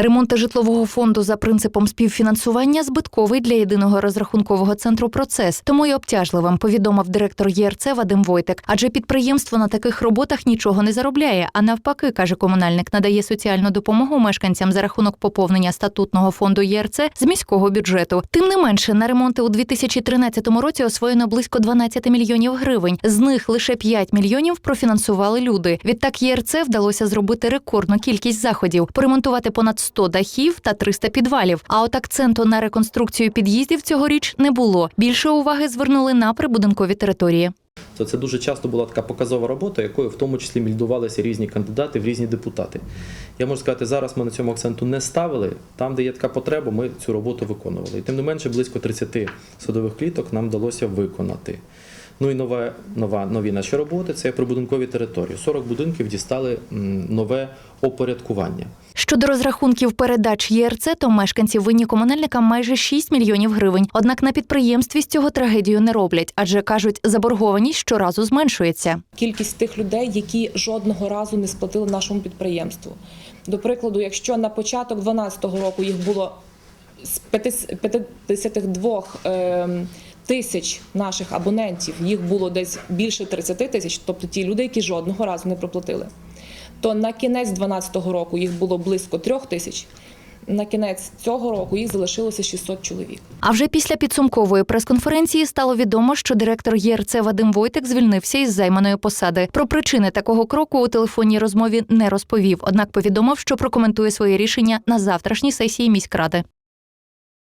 Ремонт житлового фонду за принципом співфінансування збитковий для єдиного розрахункового центру процес, тому й обтяжливим, повідомив директор ЄРЦ Вадим Войтик. Адже підприємство на таких роботах нічого не заробляє. А навпаки, каже комунальник, надає соціальну допомогу мешканцям за рахунок поповнення статутного фонду ЄРЦ з міського бюджету. Тим не менше, на ремонти у 2013 році освоєно близько 12 мільйонів гривень. З них лише 5 мільйонів профінансували люди. Відтак ЄРЦ вдалося зробити рекордну кількість заходів, поремонтувати понад 100 дахів та 300 підвалів. А от акценту на реконструкцію під'їздів цьогоріч не було. Більше уваги звернули на прибудинкові території. То це дуже часто була така показова робота, якою в тому числі мільдувалися різні кандидати в різні депутати. Я можу сказати, зараз ми на цьому акценту не ставили. Там, де є така потреба, ми цю роботу виконували. І тим не менше, близько 30 садових кліток нам вдалося виконати. Ну і нова, нова, нові наші роботи це прибудинкові території. 40 будинків дістали нове опорядкування. Щодо розрахунків передач ЄРЦ, то мешканці винні комунальникам майже 6 мільйонів гривень. Однак на підприємстві з цього трагедію не роблять, адже кажуть, заборгованість щоразу зменшується. кількість тих людей, які жодного разу не сплатили нашому підприємству. До прикладу, якщо на початок 2012 року їх було з 52 ем, тисяч наших абонентів, їх було десь більше 30 тисяч, тобто ті люди, які жодного разу не проплатили. То на кінець 2012 року їх було близько 3 тисяч. На кінець цього року їх залишилося 600 чоловік. А вже після підсумкової прес-конференції стало відомо, що директор ЄРЦ Вадим Войтик звільнився із займаної посади. Про причини такого кроку у телефонній розмові не розповів. Однак повідомив, що прокоментує своє рішення на завтрашній сесії міськради.